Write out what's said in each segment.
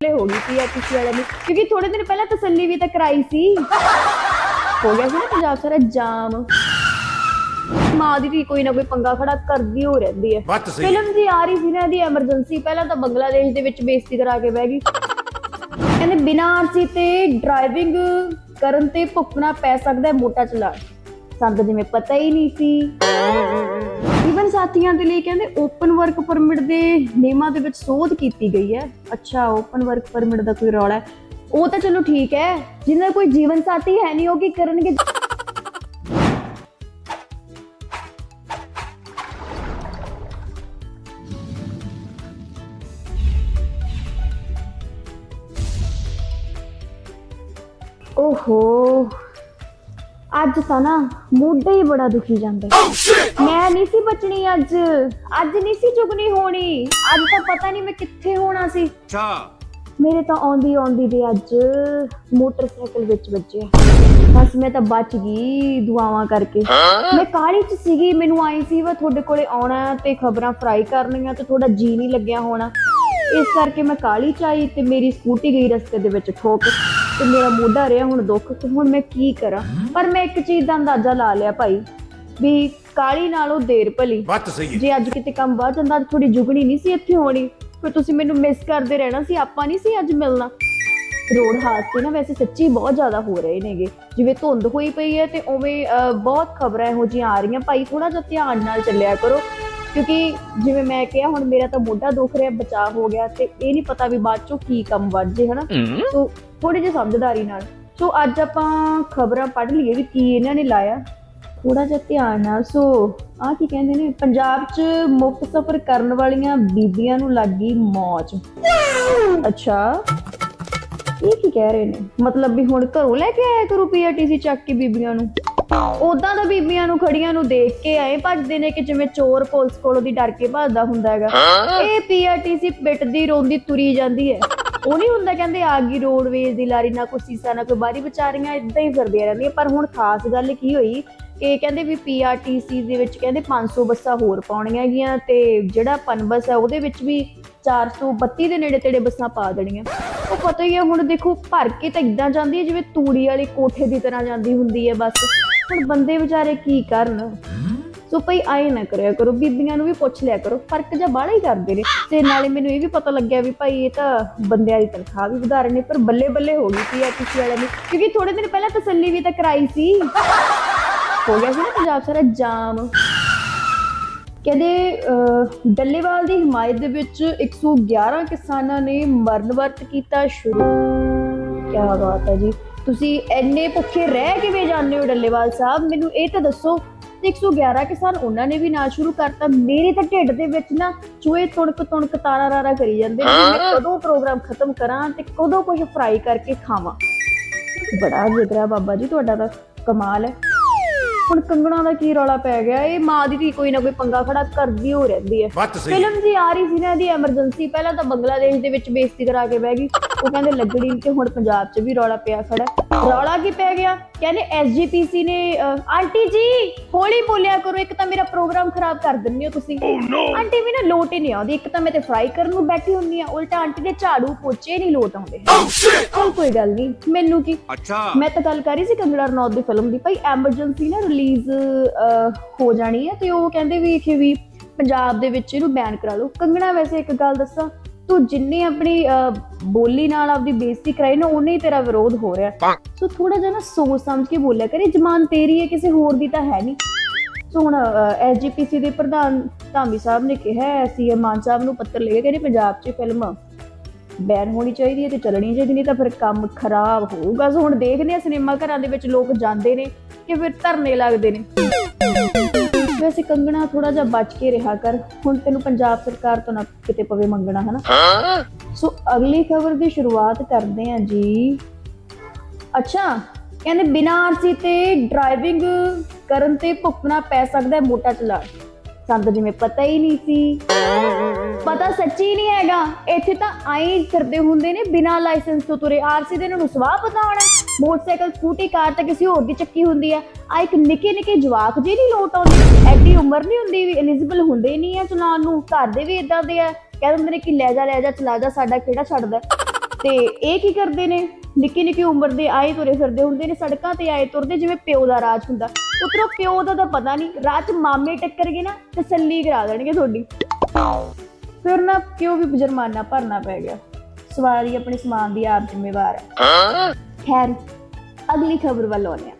ਬੱਲੇ ਹੋ ਗਈ ਸੀ ਐਟੀਸੀ ਵਾਲਿਆਂ ਦੀ ਕਿਉਂਕਿ ਥੋੜੇ ਦਿਨ ਪਹਿਲਾਂ ਤਸੱਲੀ ਵੀ ਤਾਂ ਕਰਾਈ ਸੀ। ਹੋ ਗਿਆ ਸੀ ਨਾ ਪੰਜਾਬ ਸਾਰਾ ਜਾਮ। ਮਾਂ ਦੀ ਵੀ ਕੋਈ ਨਾ ਕੋਈ ਪੰਗਾ ਖੜਾ ਕਰਦੀ ਹੋ ਰਹਿੰਦੀ ਹੈ। ਬਾਤ ਸਹੀ ਫਿਲਮ ਜੀ ਆ ਰਹੀ ਸੀ ਨਾ ਦੀ ਐਮਰਜੈਂਸੀ ਪਹਿਲਾਂ ਤਾਂ ਬੰਗਲਾਦੇਸ਼ ਦੇ ਵਿੱਚ ਬੇਇੱਜ਼ਤੀ ਕਰਾ ਕੇ ਬਹਿ ਗਈ। ਕਹਿੰਦੇ ਬਿਨਾਂ ਆਰਸੀ ਤੇ ਡਰਾਈਵਿੰਗ ਕਰਨ ਤੇ ਭੁਗਤਣਾ ਪੈ ਸਕਦਾ ਹੈ ਮੋਟਾ ਚਲਾਨ। ਸਾਨੂੰ ਤਾਂ ਜਿਵੇਂ ਪਤਾ ਹੀ ਨਹੀਂ ਸੀ। ਸਾਥੀਆਂ ਦੇ ਲਈ ਕਹਿੰਦੇ ਓਪਨ ਵਰਕ ਪਰਮਿਟ ਦੇ ਨਿਯਮਾਂ ਦੇ ਵਿੱਚ ਸੋਧ ਕੀਤੀ ਗਈ ਹੈ। ਅੱਛਾ ਓਪਨ ਵਰਕ ਪਰਮਿਟ ਦਾ ਕੋਈ ਰੌਲਾ ਹੈ। ਉਹ ਤਾਂ ਚਲੋ ਠੀਕ ਹੈ। ਜਿਨ੍ਹਾਂ ਕੋਈ ਜੀਵਨ ਸਾਥੀ ਹੈ ਨਹੀਂ, ਉਹ ਕੀ ਕਰਨਗੇ? ਓਹੋ। ਅੱਜ ਤਾਂ ਨਾ ਮੋਢਾ ਹੀ ਬੜਾ ਦੁਖੀ ਜਾਂਦਾ ਹੈ। ਮੈਂ ਨਹੀਂ ਸੀ ਬਚਣੀ ਅੱਜ। ਅੱਜ ਨਹੀਂ ਸੀ ਚੁਗਣੀ ਹੋਣੀ। ਅੱਜ ਤਾਂ ਪਤਾ ਨਹੀਂ ਮੈਂ ਕਿੱਥੇ ਹੋਣਾ ਸੀ। ਅੱਛਾ। ਮੇਰੇ ਤਾਂ ਆਉਂਦੀ ਆਉਂਦੀ ਦੇ ਅੱਜ ਮੋਟਰਸਾਈਕਲ ਵਿੱਚ ਵੱਜਿਆ। ਬਸ ਮੈਂ ਤਾਂ ਬਚ ਗਈ ਦੁਆਵਾਂ ਕਰਕੇ। ਮੈਂ ਕਾਹਲੀ ਚ ਸੀਗੀ ਮੈਨੂੰ ਆਈ ਸੀ ਵਾ ਤੁਹਾਡੇ ਕੋਲੇ ਆਉਣਾ ਤੇ ਖਬਰਾਂ ਫਰਾਈ ਕਰਨੀਆਂ ਤੇ ਥੋੜਾ ਜੀ ਨਹੀਂ ਲੱਗਿਆ ਹੋਣਾ। ਇਸ ਕਰਕੇ ਮੈਂ ਕਾਹਲੀ ਚ ਆਈ ਤੇ ਮੇਰੀ ਸਕੂਟੀ ਗਈ ਰਸਤੇ ਦੇ ਵਿੱਚ ਠੋਕ। ਤੇ ਮੇਰਾ ਮੋਢਾ ਰਿਹਾ ਹੁਣ ਦੁੱਖ ਤੇ ਹੁਣ ਮੈਂ ਕੀ ਕਰਾਂ? ਪਰ ਮੈਂ ਇੱਕ ਚੀਜ਼ ਦਾ ਅੰਦਾਜ਼ਾ ਲਾ ਲਿਆ ਭਾਈ ਵੀ ਕਾਲੀ ਨਾਲੋਂ ਦੇਰ ਭਲੀ। ਬਾਤ ਸਹੀ ਹੈ। ਜੇ ਅੱਜ ਕਿਤੇ ਕੰਮ ਵੱਧ ਜਾਂਦਾ ਅੱਜ ਥੋੜੀ ਜੁਗਣੀ ਨਹੀਂ ਸੀ ਇੱਥੇ ਹੋਣੀ ਫਿਰ ਤੁਸੀਂ ਮੈਨੂੰ ਮਿਸ ਕਰਦੇ ਰਹਿਣਾ ਸੀ ਆਪਾਂ ਨਹੀਂ ਸੀ ਅੱਜ ਮਿਲਣਾ। ਰੋਡ ਹਾਦਸੇ ਨਾ ਵੈਸੇ ਸੱਚੀ ਬਹੁਤ ਜ਼ਿਆਦਾ ਹੋ ਰਹੇ ਨੇਗੇ। ਜਿਵੇਂ ਧੁੰਦ ਹੋਈ ਪਈ ਹੈ ਤੇ ਉਵੇਂ ਅਹ, ਬਹੁਤ ਖਬਰਾਂ ਇਹੋ ਜਿਹੀਆਂ ਆ ਰਹੀਆਂ। ਭਾਈ ਥੋੜਾ ਜਿਹਾ ਧਿਆਨ ਨਾਲ ਚੱਲਿਆ ਕਰੋ। ਕਿਉਂਕਿ ਜਿਵੇਂ ਮੈਂ ਕਿਹਾ ਹੁਣ ਮੇਰਾ ਤਾਂ ਮੋਢਾ ਦੁਖ ਰਿਹਾ ਬਚਾਅ ਹੋ ਗਿਆ ਤੇ ਇਹ ਨਹੀਂ ਪਤਾ ਵੀ ਬਾਅਦ ਚੋਂ ਕੀ ਕੰਮ ਵੱਧ ਜੇ ਹਨਾ ਸੋ ਥੋੜੀ ਜਿਹੀ ਸਮਝਦਾਰੀ ਨਾਲ। ਸੋ ਅੱਜ ਆਪਾਂ ਖਬਰਾਂ ਪੜ੍ਹ ਲਈਏ ਵੀ ਕੀ ਇਹਨਾਂ ਨੇ ਲਾਇਆ। ਥੋੜਾ ਜਿਹਾ ਧਿਆਨ ਨਾਲ ਸੋ ਆ ਕੀ ਕਹਿੰਦੇ ਨੇ? ਪੰਜਾਬ 'ਚ ਮੁਫਤ ਸਫ਼ਰ ਕਰਨ ਵਾਲੀਆਂ ਬੀਬੀਆਂ ਨੂੰ ਲੱਗੀ ਮੌਜ। ਅੱਛਾ। ਇਹ ਕੀ ਕਹਿ ਰਹੇ ਨੇ? ਮਤਲਬ ਵੀ ਹੁਣ ਘਰੋਂ ਲੈ ਕੇ ਆਇਆ ਕਰੂ ਪੀਆਰਟੀਸੀ ਚੱਕ ਕੇ ਬੀਬੀਆਂ ਨੂੰ? ਉਦਾਂ ਤਾਂ ਬੀਬੀਆਂ ਨੂੰ ਖੜੀਆਂ ਨੂੰ ਦੇਖ ਕੇ ਆਏ ਭੱਜਦੇ ਨੇ ਕਿ ਜਿਵੇਂ ਚੋਰ ਪੁਲਿਸ ਕੋਲੋਂ ਦੀ ਡਰ ਕੇ ਭੱਜਦਾ ਹੁੰਦਾ ਹੈਗਾ। ਇਹ ਪੀਆਰਟੀਸੀ ਪਿੱਟਦੀ ਰੋਂਦੀ ਤੁਰੀ ਜਾਂਦੀ ਹੈ। ਉਹ ਨਹੀਂ ਹੁੰਦਾ ਕਹਿੰਦੇ ਆ ਗਈ ਰੋਡਵੇਜ਼ ਦੀ ਲਾਰੀ ਨਾ ਕੋਈ ਸੀਸਾ ਨਾ ਕੋਈ ਬਾਰੀ ਵਿਚਾਰੀਆਂ ਇਦਾਂ ਹੀ ਫਿਰਦੀਆਂ ਰਹਿੰਦੀਆਂ। ਪਰ ਹੁਣ ਖਾਸ ਗੱਲ ਕੀ ਹੋਈ ਕਿ ਕਹਿੰਦੇ ਵੀ ਪੀਆਰਟੀਸੀ ਦੇ ਵਿੱਚ ਕਹਿੰਦੇ 500 ਬੱਸਾਂ ਹੋਰ ਪਾਉਣੀਆਂ ਹੈਗੀਆਂ ਤੇ ਜਿਹੜਾ ਪਨਬਸ ਹੈ ਉਹਦੇ ਵਿੱਚ ਵੀ 432 ਦੇ ਨੇੜੇ ਤੇੜੇ ਬੱਸਾਂ ਪਾ ਦੇਣੀਆਂ। ਉਹ ਪਤਾ ਹੀ ਹੈ ਹੁਣ ਦੇਖੋ ਭਰ ਕੇ ਤਾਂ ਇਦਾਂ ਜਾਂਦੀ ਹੈ ਜਿਵੇਂ ਤੂੜੀ ਵਾਲੀ ਕੋਠੇ ਦੀ ਤਰ੍ਹਾਂ ਜਾਂਦੀ ਹੁੰਦੀ ਹੈ ਬੱਸ। ਹੁਣ ਬੰਦੇ ਵਿਚਾਰੇ ਕੀ ਕਰਨ? ਸੋ ਭਈ ਆਏ ਨਾ ਕਰਿਆ ਕਰੋ ਬੀਬੀਆਂ ਨੂੰ ਵੀ ਪੁੱਛ ਲਿਆ ਕਰੋ ਫ਼ਰਕ ਜਾਂ ਬਾਹਲਾ ਹੀ ਕਰਦੇ ਨੇ। ਤੇ ਨਾਲੇ ਮੈਨੂੰ ਇਹ ਵੀ ਪਤਾ ਲੱਗਿਆ ਵੀ ਭਾਈ ਇਹ ਤਾਂ ਬੰਦਿਆਂ ਦੀ ਤਨਖਾਹ ਵੀ ਵਧਾ ਰਹੇ ਨੇ ਪਰ ਬੱਲੇ ਬੱਲੇ ਹੋ ਗਈ ਸੀ ਕਿਸੇ ਵਾਲਿਆਂ ਦੀ। ਕਿਉਂਕਿ ਥੋੜੇ ਦਿਨ ਪਹਿਲਾਂ ਤਸੱਲੀ ਵੀ ਤਾਂ ਕਰਾਈ ਸੀ। ਹੋ ਗਿਆ ਸੀ ਨਾ ਪੰਜਾਬ ਸਾਰਾ ਜਾਮ। ਕਹਿੰਦੇ ਅਹ, ਡੱਲੇਵਾਲ ਦੀ ਹਮਾਇਤ ਦੇ ਵਿੱਚ 111 ਕਿਸਾਨਾਂ ਨੇ ਮਰਨ ਵਰਤ ਕੀਤਾ ਸ਼ੁਰੂ। ਕੀ ਬਾਤ ਹੈ ਜੀ। ਤੁਸੀਂ ਐਨੇ ਭੁੱਖੇ ਰਹਿ ਕਿਵੇਂ ਜਾਂਦੇ ਹੋ ਡੱਲੇਵਾਲ ਸਾਹਿਬ? ਮੈਨੂੰ ਇਹ ਤਾਂ ਦੱਸੋ ਤੇ 111 ਕਿਸਾਨ ਉਹਨਾਂ ਨੇ ਵੀ ਨਾ ਸ਼ੁਰੂ ਕਰਤਾ। ਮੇਰੇ ਤਾਂ ਢਿੱਡ ਦੇ ਵਿੱਚ ਨਾ ਚੂਹੇ ਤੁਣਕ ਤੁਣਕ ਤਾਰਾ ਰਾਰਾ ਕਰੀ ਜਾਂਦੇ ਨੇ। ਮੈਂ ਕਦੋਂ ਪ੍ਰੋਗਰਾਮ ਖਤਮ ਕਰਾਂ ਤੇ ਕਦੋਂ ਕੁਝ ਫਰਾਈ ਕਰਕੇ ਖਾਵਾਂ? ਬੜਾ ਜਿਗਰਾ ਬਾਬਾ ਜੀ ਤੁਹਾਡਾ ਤਾਂ ਕਮਾਲ ਹੈ। ਹੁਣ ਕੰਗਣਾ ਦਾ ਕੀ ਰੌਲਾ ਪੈ ਗਿਆ? ਇਹ ਮਾਂ ਦੀ ਧੀ ਕੋਈ ਨਾ ਕੋਈ ਪੰਗਾ ਖੜਾ ਕਰਦੀ ਹੋ ਰਹਿੰਦੀ ਹੈ। ਬਾਤ ਸਹੀ। ਹੈ ਫਿਲਮ ਜੀ ਆ ਰਹੀ ਸੀ ਨਾ ਦੀ ਐਮਰਜੈਂਸੀ ਪਹਿਲਾਂ ਤਾਂ ਬੰਗਲਾਦੇਸ਼ ਦੇ ਵਿੱਚ ਬੇਇੱਜ਼ਤੀ ਕਰਾ ਕੇ ਬਹਿ ਗਈ। ਉਹ ਕਹਿੰਦੇ ਲੱਗਣੀ ਨੀ ਤੇ ਹੁਣ ਪੰਜਾਬ 'ਚ ਵੀ ਰੌਲਾ ਪਿਆ ਖੜਾ ਹੈ। ਰੌਲਾ ਕੀ ਪੈ ਗਿਆ? ਕਹਿੰਦੇ ਐਸਜੀਪੀਸੀ ਨੇ ਆਂਟੀ ਜੀ ਹੌਲੀ ਬੋਲਿਆ ਕਰੋ ਇੱਕ ਤਾਂ ਮੇਰਾ ਪ੍ਰੋਗਰਾਮ ਖਰਾਬ ਕਰ ਦਿੰਦੇ ਹੋ ਤੁਸੀਂ। ਆਂਟੀ ਵੀ ਨਾ ਲੋਟ ਹੀ ਨਹੀਂ ਆਉਂਦੀ। ਇੱਕ ਤਾਂ ਮੈਂ ਤੇ ਫਰਾਈ ਕਰਨ ਨੂੰ ਬੈਠੀ ਹੁੰਨੀ ਆ ਉਲਟਾ ਆਂਟੀ ਦੇ ਝਾੜੂ ਪੋਚੇ ਨਹੀਂ ਲੋਟ ਆਉਂਦੇ। ਚੱਲ ਕੋਈ ਗੱਲ ਨਹੀਂ ਮੈਨੂੰ ਕੀ? ਅੱਛਾ। ਮੈਂ ਤਾਂ ਗੱਲ ਕਰ ਰਹੀ ਸੀ ਕੰਗੜਾ ਰਣੌਤ ਦੀ ਫਿਲਮ ਦੀ ਭਾਈ ਐਮਰਜੈਂਸੀ ਨਾ ਰਿਲੀਜ਼ ਹੋ ਜਾਣੀ ਹੈ ਤੇ ਉਹ ਕਹਿੰਦੇ ਵੀ ਕਿ ਵੀ ਪੰਜਾਬ ਦੇ ਵਿੱਚ ਇਹਨੂੰ ਬੈਨ ਕਰਾ ਲਓ। ਕੰਗਣਾ ਵੈਸੇ ਇੱਕ ਗੱਲ ਦੱਸਾਂ ਤੂੰ ਜਿੰਨੀ ਆਪਣੀ ਬੋਲੀ ਨਾਲ ਆਪਦੀ ਬੇਇੱਜ਼ਤੀ ਕਰਾਈ ਨਾ ਉਨੇ ਹੀ ਤੇਰਾ ਵਿਰੋਧ ਹੋ ਰਿਹਾ। ਸੋ ਥੋੜਾ ਜਿਹਾ ਨਾ ਸੋਚ ਸਮਝ ਕੇ ਬੋਲਿਆ ਕਰੇ ਜਮਾਨ ਤੇਰੀ ਹੈ ਕਿਸੇ ਹੋਰ ਦੀ ਤਾਂ ਹੈ ਨਹੀਂ। ਸੋ ਹੁਣ ਐਸਜੀਪੀਸੀ ਦੇ ਪ੍ਰਧਾਨ ਧਾਮੀ ਸਾਹਿਬ ਨੇ ਕਿਹਾ ਹੈ ਸੀਐਮ ਮਾਨ ਸਾਹਿਬ ਨੂੰ ਪੱਤਰ ਲਿਖਿਆ ਕਹਿੰਦੇ ਪੰਜਾਬ 'ਚ ਫਿਲਮ ਬੈਨ ਹੋਣੀ ਚਾਹੀਦੀ ਹੈ ਤੇ ਚੱਲਣੀ ਚਾਹੀਦੀ ਨਹੀਂ ਤਾਂ ਫਿਰ ਕੰਮ ਖਰਾਬ ਹੋਊਗਾ। ਸੋ ਹੁਣ ਦੇਖਦੇ ਆ ਸਿਨੇਮਾ ਘਰਾਂ ਦੇ ਵਿੱਚ ਲੋਕ ਜਾਂਦੇ ਨੇ ਕਿ ਫਿਰ ਧਰਨੇ ਲੱਗਦੇ ਨੇ। ਵੈਸੇ ਕੰਗਣਾ ਥੋੜਾ ਜਿਹਾ ਬਚ ਕੇ ਰਿਹਾ ਕਰ। ਹੁਣ ਤੈਨੂੰ ਪੰਜਾਬ ਸਰਕਾਰ ਤੋਂ ਨਾ ਕਿਤੇ ਪਵੇ ਮੰਗਣਾ ਹਨਾ? ਸੋ ਅਗਲੀ ਖਬਰ ਦੀ ਸ਼ੁਰੂਆਤ ਕਰਦੇ ਹਾਂ ਜੀ। ਅੱਛਾ ਕਹਿੰਦੇ ਬਿਨਾਂ ਆਰਸੀ ਤੇ ਡਰਾਈਵਿੰਗ ਕਰਨ ਤੇ ਭੁਗਤਣਾ ਪੈ ਸਕਦਾ ਹੈ ਮੋਟਾ ਚਲਾਨ ਤਾਂ ਜਿਵੇਂ ਪਤਾ ਹੀ ਨਹੀਂ ਸੀ। ਪਤਾ ਸੱਚੀ ਨਹੀਂ ਹੈਗਾ। ਇੱਥੇ ਤਾਂ ਆਈ ਫਿਰਦੇ ਹੁੰਦੇ ਨੇ ਬਿਨਾਂ ਲਾਇਸੈਂਸ ਤੋਂ ਤੁਰੇ। ਆਰਸੀ ਦੇ ਇਹਨਾਂ ਨੂੰ ਸਵਾਹ ਪਤਾ ਹੋਣਾ ਮੋਟਰਸਾਈਕਲ ਸਕੂਟੀ ਕਾਰ ਤਾਂ ਕਿਸੇ ਹੋਰ ਦੀ ਚੱਕੀ ਹੁੰਦੀ ਆ ਆ ਇੱਕ ਨਿੱਕੇ ਨਿੱਕੇ ਜਵਾਕ ਜੇ ਨਹੀਂ ਲੋਟ ਆਉਂਦੇ ਐਡੀ ਉਮਰ ਨਹੀਂ ਹੁੰਦੀ ਵੀ ਐਲੀਜੀਬਲ ਹੁੰਦੇ ਨਹੀਂ ਆ ਚਲਾਨ ਨੂੰ। ਘਰ ਦੇ ਵੀ ਇਦਾਂ ਦੇ ਆ। ਕਹਿ ਦਿੰਦੇ ਨੇ ਕਿ ਲੈ ਜਾ ਲੈ ਜਾ ਚਲਾ ਜਾ ਸਾਡਾ ਕਿਹੜਾ ਛੱਡਦਾ ਤੇ ਇਹ ਕੀ ਕਰਦੇ ਨੇ? ਨਿੱਕੀ ਨਿੱਕੀ ਉਮਰ ਦੇ ਆਏ ਤੁਰੇ ਫਿਰਦੇ ਹੁੰਦੇ ਨੇ ਸੜਕਾਂ ਤੇ ਆਏ ਤੁਰਦੇ ਜਿਵੇਂ ਪਿਓ ਦਾ ਰਾਜ ਹੁੰਦਾ। ਉਤਰੋ ਪਿਓ ਦਾ ਤਾਂ ਪਤਾ ਨਹੀਂ ਰਾਹ 'ਚ ਮਾਮੇ ਟੱਕਰ ਗਏ ਨਾ ਤਸੱਲੀ ਕਰਾ ਦੇਣਗੇ ਤੁਹਾਡੀ। ਫਿਰ ਨਾ ਕਿਉਂ ਵੀ ਜੁਰਮਾਨਾ ਭਰਨਾ ਪੈ ਗਿਆ? ਸਵਾਰੀ ਆਪਣੇ ਸਮਾਨ ਦੀ ਆਪ ਜ਼ਿੰਮੇਵਾਰ ਹੈ। ਖੈਰ ਅਗਲੀ ਖਬਰ ਵੱਲ ਆਉਂਦੇ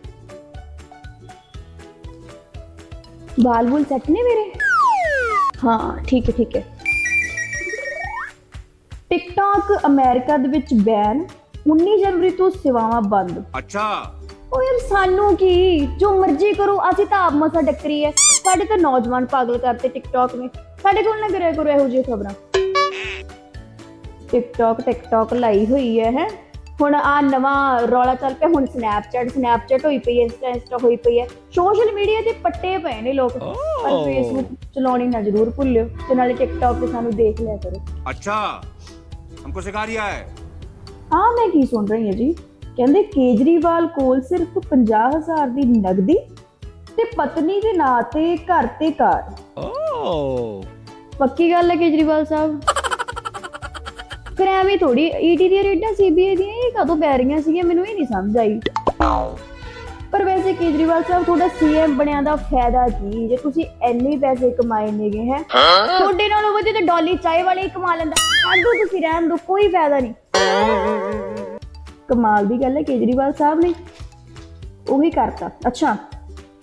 ਹਾਂ ਬਾਲ ਬੁਲ ਸੈੱਟ ਨੇ ਮੇਰੇ ਹਾਂ ਠੀਕ ਹੈ ਠੀਕ ਹੈ ਟਿਕਟੌਕ ਅਮਰੀਕਾ ਦੇ ਵਿੱਚ ਬੈਨ 19 ਜਨਵਰੀ ਤੋਂ ਸੇਵਾਵਾਂ ਬੰਦ अच्छा ਉਹ ਯਾਰ ਸਾਨੂੰ ਕੀ ਜੋ ਮਰਜ਼ੀ ਕਰੋ ਅਸੀਂ ਤਾਂ ਆਪ ਮਸਾ ਡੱਕਰੀ ਹੈ ਸਾਡੇ ਤਾਂ ਨੌਜਵਾਨ ਪਾਗਲ ਕਰਤੇ ਟਿਕਟੌਕ ਨੇ ਸਾਡੇ ਕੋਲ ਨਾ ਕਰਿਆ ਕਰੋ ਇਹੋ ਜਿਹੀ ਖਬਰਾਂ ਟਿਕਟੌਕ ਟਿਕਟੌਕ ਲਾਈ ਹੋਈ ਹੈ ਹੈ ਹੁਣ ਆ ਨਵਾਂ ਰੌਲਾ ਚੱਲ ਪਿਆ ਹੁਣ ਸਨੈਪਚੈਟ ਸਨੈਪਚੈਟ ਹੋਈ ਪਈ ਹੈ ਇੰਸਟਾ ਇੰਸਟਾ ਹੋਈ ਪਈ ਹੈ ਸੋਸ਼ਲ ਮੀਡੀਆ ਤੇ ਪੱਟੇ ਪਏ ਨੇ ਲੋਕ ਪਰ ਫੇਸਬੁੱਕ ਚਲਾਉਣੀ ਨਾ ਜ਼ਰੂਰ ਭੁੱਲਿਓ ਤੇ ਨਾਲੇ ਟਿਕਟੌਕ ਤੇ ਸਾਨੂੰ ਦੇਖ ਲਿਆ ਕਰੋ अच्छा हमको सिखा रिया है ਆ ਮੈਂ ਕੀ ਸੁਣ ਰਹੀ ਹਾਂ ਜੀ ਕਹਿੰਦੇ ਕੇਜਰੀਵਾਲ ਕੋਲ ਸਿਰਫ 50000 ਦੀ ਨਗਦੀ ਤੇ ਪਤਨੀ ਦੇ ਨਾਂ ਤੇ ਘਰ ਤੇ ਕਾਰ Oh. ਪੱਕੀ ਗੱਲ ਹੈ ਕੇਜਰੀਵਾਲ ਸਾਹਿਬ ਫਿਰ ਐਵੇਂ ਥੋੜੀ ਈਟੀ ਦੀਆਂ ਰੇਡਾਂ ਸੀਬੀਆਈ ਦੀਆਂ ਇਹ ਕਦੋਂ ਪੈ ਰਹੀਆਂ ਸੀਗੀਆਂ ਮੈਨੂੰ ਇਹ ਨਹੀਂ ਸਮਝ ਆਈ। ਪਰ ਵੈਸੇ ਕੇਜਰੀਵਾਲ ਸਾਹਿਬ ਤੁਹਾਡਾ ਸੀਐਮ ਬਣਿਆ ਦਾ ਫਾਇਦਾ ਕੀ? ਜੇ ਤੁਸੀਂ ਇੰਨੇ ਪੈਸੇ ਕਮਾਏ ਨੇਗੇ ਹੈ? ਤੁਹਾਡੇ ਨਾਲੋਂ ਵਧੀਆ ਤਾਂ ਡੋਲੀ ਚਾय ਵਾਲੇ ਹੀ ਕਮਾ ਲੈਂਦਾ। ਆਡੂ ਤੁਸੀਂ ਰਹਿਣ ਦੋ ਕੋਈ ਫਾਇਦਾ ਨਹੀਂ। ਕਮਾਲ ਦੀ ਗੱਲ ਹੈ ਕੇਜਰੀਵਾਲ ਸਾਹਿਬ ਨੇ ਉਹੀ ਕਰਤਾ। ਅੱਛਾ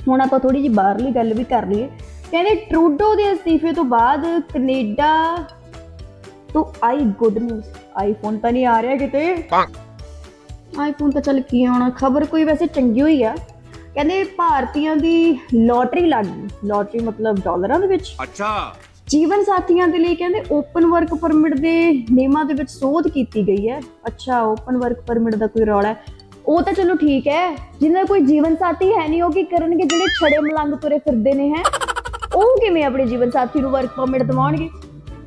ਹੁਣ ਆਪਾਂ ਥੋੜੀ ਜਿਹੀ ਬਾਹਰਲੀ ਗੱਲ ਵੀ ਕਰ ਲਈਏ। ਕਹਿੰਦੇ ਟਰੂਡੋ ਦੇ ਅਸਤੀਫੇ ਤੋਂ ਬਾਅਦ ਕੈਨੇਡਾ ਦੋਸਤੋ ਆਈ ਗੁੱਡ ਨਿਊਜ਼ ਆਈਫੋਨ ਤਾਂ ਨਹੀਂ ਆ ਰਿਹਾ ਕਿਤੇ। ਆਈਫੋਨ ਤਾਂ ਚੱਲ ਕੀ ਆਉਣਾ ਖਬਰ ਕੋਈ ਵੈਸੇ ਚੰਗੀ ਹੋਈ ਆ। ਕਹਿੰਦੇ ਭਾਰਤੀਆਂ ਦੀ ਲੋਟਰੀ ਲੱਗ ਗਈ। ਲੋਟਰੀ ਮਤਲਬ ਡਾਲਰਾਂ ਦੇ ਵਿੱਚ। ਅੱਛਾ। ਜੀਵਨ ਸਾਥੀਆਂ ਦੇ ਲਈ ਕਹਿੰਦੇ ਓਪਨ ਵਰਕ ਪਰਮਿਟ ਦੇ ਨਿਯਮਾਂ ਦੇ ਵਿੱਚ ਸੋਧ ਕੀਤੀ ਗਈ ਹੈ। ਅੱਛਾ ਓਪਨ ਵਰਕ ਪਰਮਿਟ ਦਾ ਕੋਈ ਰੌਲਾ ਹੈ। ਉਹ ਤਾਂ ਚਲੋ ਠੀਕ ਹੈ। ਜਿਨ੍ਹਾਂ ਕੋਈ ਜੀਵਨ ਸਾਥੀ ਹੈ ਨਹੀਂ ਉਹ ਕੀ ਕਰਨਗੇ? ਜਿਹੜੇ ਛੜੇ ਮਲੰਗ ਤੁਰੇ ਫਿਰਦੇ ਨੇ ਹੈ? ਉਹ ਕਿਵੇਂ ਆਪਣੇ ਜੀਵਨ ਸਾਥੀ ਨੂੰ ਵਰਕ ਪਰਮਿਟ ਦਿਵਾਉਣਗੇ?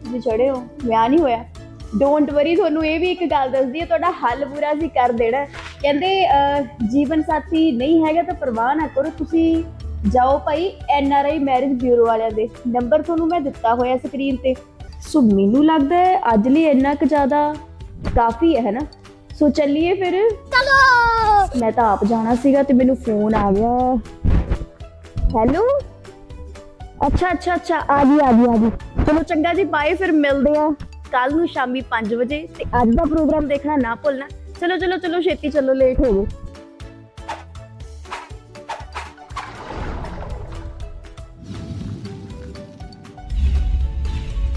ਤੁਸੀਂ ਛੜੇ ਹੋ ਵਿਆਹ ਨਹੀਂ ਹੋਇਆ। ਡੋਂਟ ਵਰੀ ਤੁਹਾਨੂੰ ਇਹ ਵੀ ਇੱਕ ਗੱਲ ਦੱਸਦੀ ਹੈ ਤੁਹਾਡਾ ਹੱਲ ਪੂਰਾ ਅਸੀਂ ਕਰ ਦੇਣਾ। ਕਹਿੰਦੇ ਜੀਵਨ ਸਾਥੀ ਨਹੀਂ ਹੈਗਾ ਤਾਂ ਪਰਵਾਹ ਨਾ ਕਰੋ ਤੁਸੀਂ ਜਾਓ ਭਾਈ N R I marriage bureau ਵਾਲਿਆਂ ਦੇ। ਨੰਬਰ ਤੁਹਾਨੂੰ ਮੈਂ ਦਿੱਤਾ ਹੋਇਆ ਸਕਰੀਨ ਤੇ। ਸੋ ਮੈਨੂੰ ਲੱਗਦਾ ਹੈ ਅੱਜ ਲਈ ਇੰਨਾ ਕੁ ਜ਼ਿਆਦਾ ਕਾਫੀ ਹੈ ਨਾ? ਸੋ ਚੱਲੀਏ ਫਿਰ। ਚਲੋ! ਮੈਂ ਤਾਂ ਆਪ ਜਾਣਾ ਸੀਗਾ ਤੇ ਮੈਨੂੰ ਫੋਨ ਆ ਗਿਆ। ਹੈਲੋ ਅੱਛਾ ਅੱਛਾ ਅੱਛਾ, ਆ ਗਈ ਆ ਗਈ ਆ ਗਈ। ਚਲੋ ਚੰਗਾ ਜੀ ਬਾਏ ਫਿਰ ਮਿਲਦੇ ਆ ਕੱਲ ਨੂੰ ਸ਼ਾਮੀ 5 ਵਜੇ ਤੇ ਅੱਜ ਦਾ ਪ੍ਰੋਗਰਾਮ ਦੇਖਣਾ ਨਾ ਭੁੱਲਣਾ। ਚਲੋ ਚਲੋ ਚਲੋ, ਛੇਤੀ ਚਲੋ ਲੇਟ ਹੋ ਗਏ।